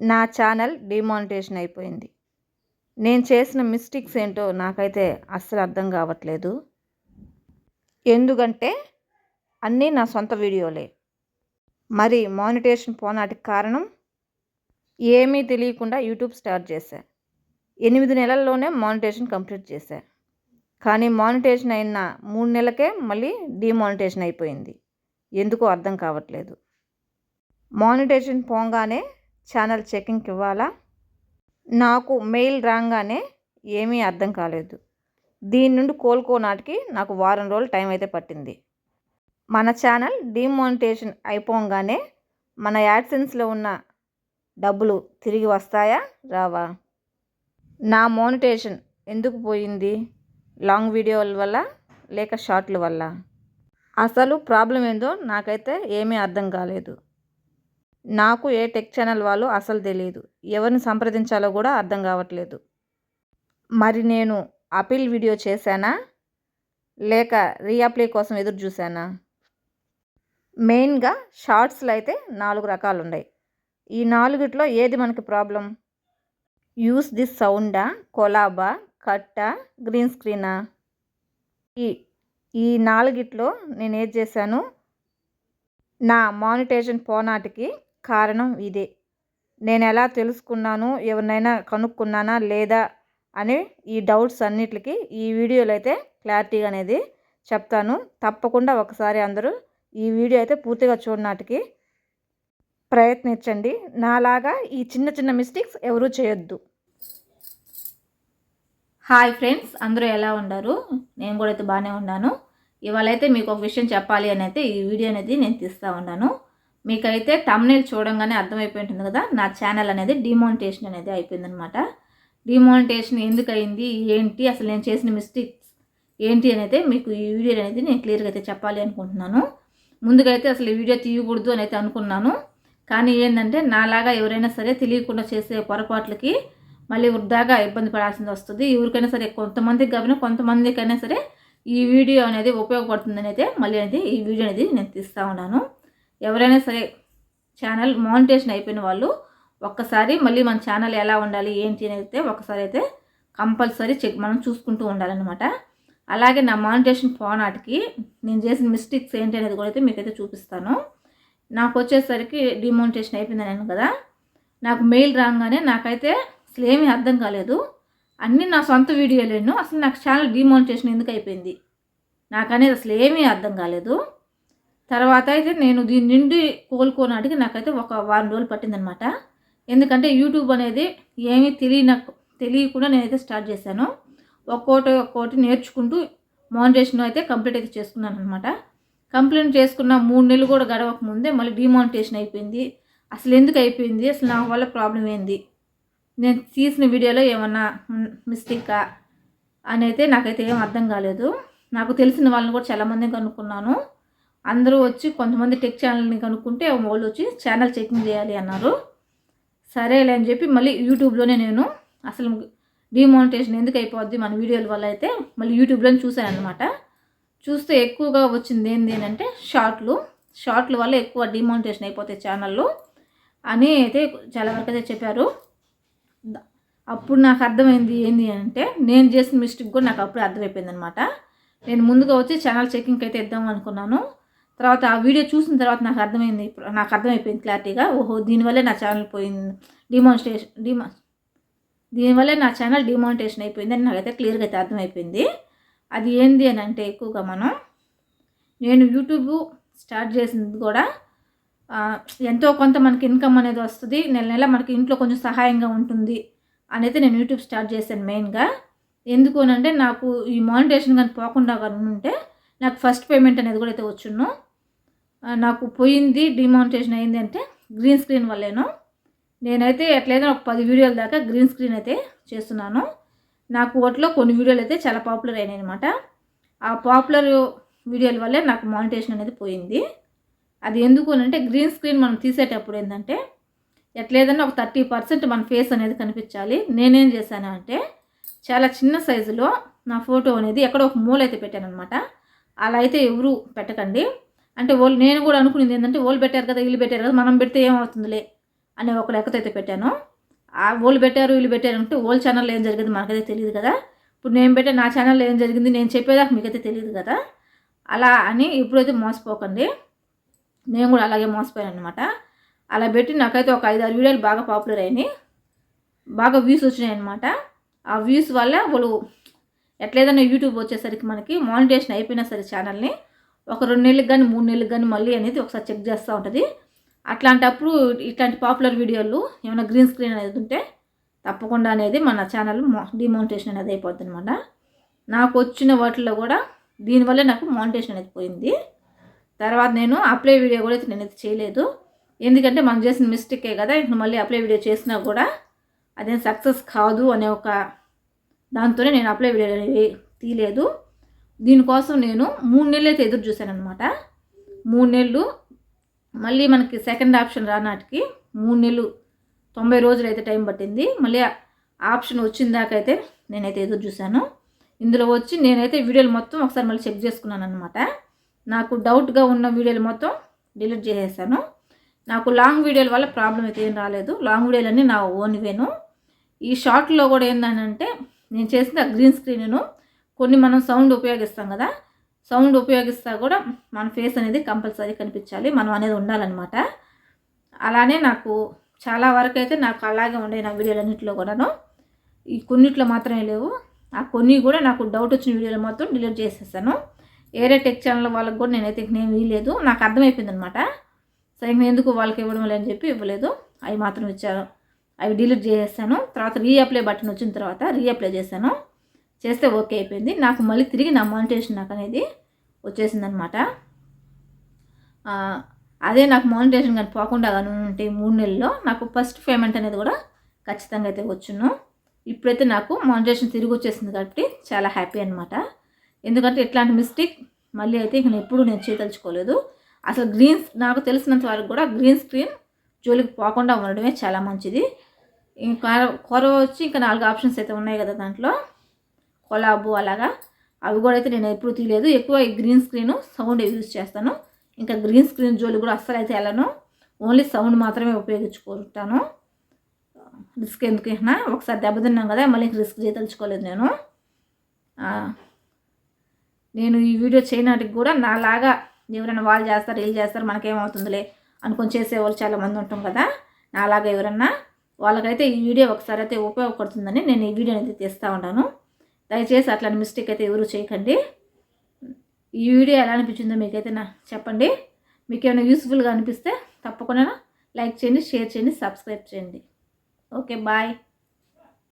నా channel demonetisation అయిపోయింది. నేను చేసిన మిస్టేక్స్ ఏంటో నాకైతే అస్సలు అర్థం కావట్లేదు. ఎందుకంటే అన్నీ నా సొంత వీడియోలే. మరి మానిటేషన్ పోనాటికి కారణం? ఏమీ తెలియకుండా యూట్యూబ్ స్టార్ట్ చేశా. ఎనిమిది నెలల్లోనే మానిటేషన్ కంప్లీట్ చేశా. కానీ మానిటేషన్ అయిన మూడు నెలలకే మళ్ళీ డిమానిటేషన్ అయిపోయింది. ఎందుకో అర్థం కావట్లేదు. మానిటేషన్ పోగానే ఛానల్ చెకింగ్కి ఇవ్వాలా? నాకు మెయిల్ రాగానే ఏమీ అర్థం కాలేదు. దీని నుండి కోలుకోనాటికి నాకు వారం రోజులు టైం అయితే పట్టింది. మన ఛానల్ డిమానిటేషన్ అయిపోగానే మన యాడ్సెన్స్లో ఉన్న డబ్బులు తిరిగి వస్తాయా? రావా? నా మోనిటేషన్ ఎందుకు పోయింది? లాంగ్ వీడియోల వల్ల లేక షార్ట్ల వల్ల? అసలు ప్రాబ్లం ఏందో నాకైతే ఏమీ అర్థం కాలేదు. నాకు ఏ టెక్ ఛానల్ వాళ్ళు అసలు తెలియదు ఎవరిని సంప్రదించాలో కూడా అర్థం కావట్లేదు. మరి నేను అపీల్ వీడియో చేశానా? లేక రీఅప్లై కోసం ఎదురు చూశానా? మెయిన్గా షార్ట్స్లో అయితే నాలుగు రకాలు ఉన్నాయి ఈ నాలుగిట్లో ఏది మనకి ప్రాబ్లం? యూస్ దిస్ సౌండా? కొలాబా? కట్టా? గ్రీన్ స్క్రీనా? ఈ ఈ నాలుగిట్లో నేను ఏది చేశాను? నా మానిటేషన్ పోనాటికి కారణం ఇదే. నేను ఎలా తెలుసుకున్నాను? ఎవరినైనా కనుక్కున్నానా? లేదా? అని ఈ డౌట్స్ అన్నిటికి ఈ వీడియోలో అయితే క్లారిటీగా అనేది చెప్తాను. తప్పకుండా ఒకసారి అందరూ ఈ వీడియో అయితే పూర్తిగా చూడనాటికి ప్రయత్నించండి. నాలాగా ఈ చిన్న చిన్న మిస్టేక్స్ ఎవరూ చేయొద్దు. హాయ్ ఫ్రెండ్స్ అందరూ ఎలా ఉన్నారు నేను కూడా అయితే బాగానే ఉన్నాను. ఇవాళ అయితే మీకు ఒక విషయం చెప్పాలి అని అయితే ఈ వీడియో అనేది నేను తీస్తూ ఉన్నాను. మీకైతే టమ్నేల్ చూడంగానే అర్థమైపోయి ఉంటుంది కదా. నా ఛానల్ అనేది డిమానిటేషన్ అనేది అయిపోయిందనమాట డిమానిటేషన్ ఎందుకు అయింది ఏంటి? అసలు నేను చేసిన మిస్టేక్స్ ఏంటి అనేది మీకు ఈ వీడియో అనేది నేను క్లియర్గా అయితే చెప్పాలి అనుకుంటున్నాను. ముందుగా అయితే అసలు ఈ వీడియో తీయకూడదు అని అయితే అనుకున్నాను. కానీ ఏంటంటే నాలాగా ఎవరైనా సరే తెలియకుండా చేసే పొరపాట్లకి మళ్ళీ వృద్ధాగా ఇబ్బంది పడాల్సింది వస్తుంది. ఎవరికైనా సరే కొంతమందికి కాబట్టి కొంతమందికైనా సరే ఈ వీడియో అనేది ఉపయోగపడుతుందని అయితే మళ్ళీ అయితే ఈ వీడియో అనేది నేను తీస్తూ ఉన్నాను. ఎవరైనా సరే ఛానల్ మానిటేషన్ అయిపోయిన వాళ్ళు ఒక్కసారి మళ్ళీ మన ఛానల్ ఎలా ఉండాలి ఏంటి అని అయితే ఒకసారి అయితే కంపల్సరీ చెక్ మనం చూసుకుంటూ ఉండాలన్నమాట. అలాగే నా మానిటేషన్ పోనాటికి నేను చేసిన మిస్టేక్స్ ఏంటి అనేది కూడా అయితే మీకైతే చూపిస్తాను. నాకు వచ్చేసరికి డిమానిటేషన్ అయిపోయిందని కదా. నాకు మెయిల్ రాగానే నాకైతే అసలు ఏమీ అర్థం కాలేదు. అన్నీ నా సొంత వీడియోలేను. అసలు నాకు ఛానల్ డిమానిటేషన్ ఎందుకు అయిపోయింది? నాకు అనేది అసలు ఏమీ అర్థం కాలేదు. తర్వాత అయితే నేను దీని నుండి కోలుకోనాటికి నాకైతే ఒక వారం రోజులు పట్టిందనమాట. ఎందుకంటే యూట్యూబ్ అనేది ఏమీ తెలియన తెలియకుండా నేనైతే స్టార్ట్ చేశాను. ఒక్కోటి ఒక్కోటి నేర్చుకుంటూ మానిటేషన్ అయితే కంప్లీట్ అయితే చేసుకున్నాను అనమాట కంప్లీట్ చేసుకున్న మూడు నెలలు కూడా గడవక ముందే మళ్ళీ డిమానిటేషన్ అయిపోయింది. అసలు ఎందుకు అయిపోయింది? అసలు నా వల్ల ప్రాబ్లం ఏంది? నేను తీసిన వీడియోలో ఏమన్నా మిస్టేకా అని అయితే నాకైతే ఏం అర్థం కాలేదు. నాకు తెలిసిన వాళ్ళని కూడా చాలామంది కనుక్కున్నాను. అందరూ వచ్చి కొంతమంది టెక్ ఛానల్ని కనుక్కుంటే వాళ్ళు వచ్చి ఛానల్ చెకింగ్ చేయాలి అన్నారు. సరేలే అని చెప్పి మళ్ళీ యూట్యూబ్లోనే నేను అసలు డిమానిటేషన్ ఎందుకు అయిపోద్ది మన వీడియోల వల్ల అయితే మళ్ళీ యూట్యూబ్లోనే చూశాను అనమాట చూస్తే ఎక్కువగా వచ్చింది ఏంది అంటే షార్ట్లు. షార్ట్ల వల్ల ఎక్కువ డిమానిటేషన్ అయిపోతాయి ఛానళ్ళు అని అయితే చాలా వరకు అయితే చెప్పారు. అప్పుడు నాకు అర్థమైంది ఏంది అంటే నేను చేసిన మిస్టేక్ కూడా నాకు అప్పుడు అర్థమైపోయింది అనమాట నేను ముందుగా వచ్చి ఛానల్ చెకింగ్కి అయితే ఇద్దాం అనుకున్నాను. తర్వాత ఆ వీడియో చూసిన తర్వాత నాకు అర్థమైంది నాకు అర్థమైపోయింది క్లారిటీగా. ఓహో దీనివల్లే నా ఛానల్ పోయింది. డిమాన్స్ట్రేషన్ డిమా దీనివల్లే నా ఛానల్ డిమానిటేషన్ అయిపోయింది అని నాకైతే క్లియర్గా అయితే అర్థమైపోయింది. అది ఏంది అని అంటే ఎక్కువగా మనం నేను యూట్యూబ్ స్టార్ట్ చేసింది కూడా ఎంతో కొంత మనకి ఇన్కమ్ అనేది వస్తుంది నెల నెల మనకి ఇంట్లో కొంచెం సహాయంగా ఉంటుంది అనేది నేను యూట్యూబ్ స్టార్ట్ చేశాను మెయిన్గా. ఎందుకు అంటే నాకు ఈ మానిటేషన్ కానీ పోకుండా కానీ ఉంటే నాకు ఫస్ట్ పేమెంట్ అనేది కూడా అయితే వచ్చును. నాకు పోయింది డిమానిటేషన్ అయింది అంటే గ్రీన్ స్క్రీన్ వల్లేను. నేనైతే ఎట్లయితే ఒక పది వీడియోల దాకా గ్రీన్ స్క్రీన్ అయితే చేస్తున్నాను. నాకు వాటిలో కొన్ని వీడియోలు అయితే చాలా పాపులర్ అయినాయి అనమాట ఆ పాపులర్ వీడియోల వల్లే నాకు మానిటేషన్ అనేది పోయింది. అది ఎందుకు అంటే గ్రీన్ స్క్రీన్ మనం తీసేటప్పుడు ఏంటంటే ఎట్లేదన్నా ఒక థర్టీ పర్సెంట్ మన ఫేస్ అనేది కనిపించాలి. నేనేం చేశాను అంటే చాలా చిన్న సైజులో నా ఫోటో అనేది ఎక్కడో ఒక మూల అయితే పెట్టాను అనమాట అలా అయితే ఎవరు పెట్టకండి. అంటే వాళ్ళు నేను కూడా అనుకునేది ఏంటంటే వాళ్ళు పెట్టారు కదా వీళ్ళు పెట్టారు కదా మనం పెడితే ఏమవుతుందిలే అనే ఒక లెక్కతైతే పెట్టాను. ఆ వాళ్ళు పెట్టారు వీళ్ళు పెట్టారు అంటే వాళ్ళ ఛానల్లో ఏం జరిగింది మనకైతే తెలియదు కదా. ఇప్పుడు నేను పెట్టే నా ఛానల్లో ఏం జరిగింది నేను చెప్పేదాకా మీకైతే తెలియదు కదా. అలా అని ఇప్పుడైతే మోసపోకండి. నేను కూడా అలాగే మోసపోయాను అనమాట అలా పెట్టి నాకైతే ఒక ఐదు ఆరు వీడియోలు బాగా పాపులర్ అయినాయి. బాగా వ్యూస్ వచ్చినాయి అనమాట ఆ వ్యూస్ వల్ల వాళ్ళు ఎట్లేదన్నా యూట్యూబ్ వచ్చేసరికి మనకి మానిటేషన్ అయిపోయినా సరే ఛానల్ని ఒక రెండు నెలలకు కానీ మూడు నెలలకు కానీ మళ్ళీ అనేది ఒకసారి చెక్ చేస్తూ ఉంటుంది. అట్లాంటప్పుడు ఇట్లాంటి పాపులర్ వీడియోలు ఏమైనా గ్రీన్ స్క్రీన్ అనేది ఉంటే తప్పకుండా అనేది మన ఛానల్ డిమౌంటేషన్ అనేది అయిపోద్ది అనమాట నాకు వచ్చిన వాటిల్లో కూడా దీనివల్ల నాకు మౌంటేషన్ అనేది పోయింది. తర్వాత నేను అప్లై వీడియో కూడా అయితే నేనైతే చేయలేదు. ఎందుకంటే మనం చేసిన మిస్టేకే కదా ఇప్పుడు మళ్ళీ అప్లై వీడియో చేసినా కూడా అదేం సక్సెస్ కాదు అనే ఒక దాంతోనే నేను అప్లై వీడియో తీయలేదు. దీనికోసం నేను మూడు నెలలు అయితే ఎదురు చూశాను అనమాట మూడు నెలలు మళ్ళీ మనకి సెకండ్ ఆప్షన్ రానాటికి మూడు నెలలు తొంభై రోజులు అయితే టైం పట్టింది. మళ్ళీ ఆప్షన్ వచ్చిన దాకా అయితే నేనైతే ఎదురు చూశాను. ఇందులో వచ్చి నేనైతే వీడియోలు మొత్తం ఒకసారి మళ్ళీ చెక్ చేసుకున్నాను అనమాట నాకు డౌట్గా ఉన్న వీడియోలు మొత్తం డిలీట్ చేసేసాను. నాకు లాంగ్ వీడియోల వల్ల ప్రాబ్లం అయితే ఏం రాలేదు. లాంగ్ వీడియోలన్నీ నా ఓన్ వేను. ఈ షార్ట్లో కూడా ఏంటంటే నేను చేసిన గ్రీన్ స్క్రీన్ను కొన్ని మనం సౌండ్ ఉపయోగిస్తాం కదా సౌండ్ ఉపయోగిస్తా కూడా మన ఫేస్ అనేది కంపల్సరీ కనిపించాలి మనం అనేది ఉండాలన్నమాట. అలానే నాకు చాలా వరకు అయితే నాకు అలాగే ఉండే నా వీడియోలన్నింటిలో కూడాను. ఈ కొన్నిట్లో మాత్రమే లేవు. ఆ కొన్ని కూడా నాకు డౌట్ వచ్చిన వీడియోలు మొత్తం డిలీట్ చేసేసాను. ఏరే టెక్ ఛానల్ వాళ్ళకి కూడా నేనైతే నేను వీలేదు నాకు అర్థమైపోయింది అనమాట సరే నేను ఎందుకు వాళ్ళకి ఇవ్వడం లేని చెప్పి ఇవ్వలేదు. అవి మాత్రం ఇచ్చాను. అవి డిలీట్ చేసేసాను. తర్వాత రీఅప్లై బటన్ వచ్చిన తర్వాత రీఅప్లై చేశాను. చేస్తే ఓకే అయిపోయింది. నాకు మళ్ళీ తిరిగి నా మానిటేషన్ నాకు అనేది వచ్చేసిందనమాట. అదే నాకు మానిటేషన్ కానీ పోకుండా కానీ ఉంటే మూడు నెలల్లో నాకు ఫస్ట్ పేమెంట్ అనేది కూడా ఖచ్చితంగా అయితే వచ్చును. ఇప్పుడైతే నాకు మానిటేషన్ తిరిగి వచ్చేసింది కాబట్టి చాలా హ్యాపీ అనమాట ఎందుకంటే ఇట్లాంటి మిస్టేక్ మళ్ళీ అయితే ఇక ఎప్పుడు నేను చేయదలుచుకోలేదు. అసలు గ్రీన్ నాకు తెలిసినంత వరకు కూడా గ్రీన్ స్క్రీన్ జోలికి పోకుండా ఉండడమే చాలా మంచిది. ఇంకా కొర వచ్చి ఇంకా నాలుగు ఆప్షన్స్ అయితే ఉన్నాయి కదా దాంట్లో. కొలాబు అలాగా. అవి కూడా అయితే నేను ఎప్పుడు తీయలేదు. ఎక్కువ ఈ గ్రీన్ స్క్రీన్ సౌండ్ యూజ్ చేస్తాను. ఇంకా గ్రీన్ స్క్రీన్ జోలు కూడా అస్సలు అయితే వెళ్ళను. ఓన్లీ సౌండ్ మాత్రమే ఉపయోగించుకుంటాను. రిస్క్ ఎందుకు ఒకసారి దెబ్బతిన్నాం కదా మళ్ళీ రిస్క్ చేయదలుచుకోలేదు నేను. నేను ఈ వీడియో చేయనాటికి కూడా నాలాగా ఎవరైనా వాళ్ళు చేస్తారు వీళ్ళు చేస్తారు మనకేమవుతుందిలే అనుకొని చేసేవాళ్ళు చాలామంది ఉంటాం కదా. నాలాగా ఎవరన్నా వాళ్ళకైతే ఈ వీడియో ఒకసారి అయితే ఉపయోగపడుతుందని నేను ఈ వీడియో అయితే తీస్తూ ఉంటాను దయచేసి అట్లాంటి మిస్టేక్ అయితే ఎవరు చేయకండి. ఈ వీడియో ఎలా అనిపించిందో మీకైతే నా చెప్పండి. మీకు ఏమైనా యూస్ఫుల్గా అనిపిస్తే తప్పకుండా లైక్ చేయండి షేర్ చేయండి సబ్స్క్రైబ్ చేయండి. Okay bye